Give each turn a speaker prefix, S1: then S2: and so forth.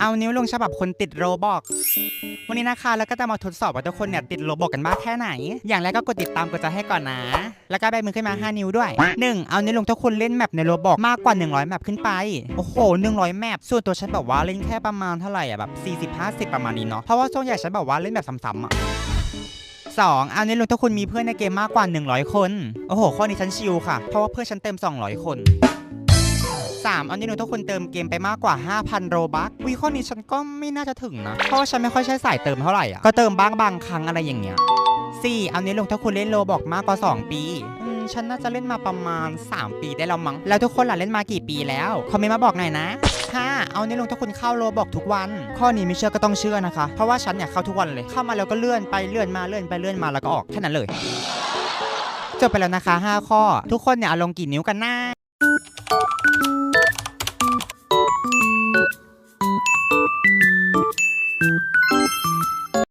S1: เอานิ้วลงฉบับคนติดโรบอก วันนี้นะคะ แล้วก็จะมาทดสอบว่าทุกคนเนี่ยติดโรบอกกันมากแค่ไหน อย่างแรกก็กดติดตามกดใจให้ก่อนนะ แล้วก็แบมือขึ้นมา 5 นิ้วด้วย 1. เอานิ้วลงทุกคนเล่นแมปในโรบอกมากกว่า 100 แมปขึ้นไป โอ้โห 100 แมป ส่วนตัวฉันแบบว่าเล่นแค่ประมาณเท่าไหร่อะแบบ40-50 ประมาณนี้เนาะ เพราะว่าส่วนใหญ่ฉันแบบว่าเล่นแบบซ้ำๆอะ 2. เอานิ้วลงทุกคนมีเพื่อนในเกมมากกว่า 100 คน โอ้โห ข้อนี้ฉันชิลค่ะ เพราะว่าเพื่อนฉันเต็ม 200 คน 3. เอานิ้วลงทุกคนเติมเกมไปมากกว่า 5,000 โรบัควิข้อนี้ฉันก็ไม่น่าจะถึงนะ เพราะฉันไม่ค่อยใช้สายเติมเท่าไหร่อะ ก็เติมบ้างบางครั้งอะไรอย่างเงี้ย 4. เอานิ้ลงทุกคนเล่นโรบอกมากกว่า 2 ปีอืมฉันน่าจะเล่นมาประมาณ 3 ปีได้แล้วมั้ง แล้วทุกคนล่ะเล่นมากี่ปีแล้ว คอมเมนต์มาบอกหน่อยนะ 5. เอานิ้วลงทุกคนเข้าโรบอกทุกวัน ข้อนี้ไม่เชื่อก็ต้องเชื่อนะคะ เพราะว่าฉันเนี่ยเข้าทุกวันเลย เข้ามาแล้วก็เลื่อนไปเลื่อนมาเลื่อนไปเลื่อนมาแล้วก็ออกแค่นั้นเลย จบไปแล้วนะคะ 5 ข้อ ทุกคนเนี่ยเอาลงกี่นิ้วกันหน้า
S2: Música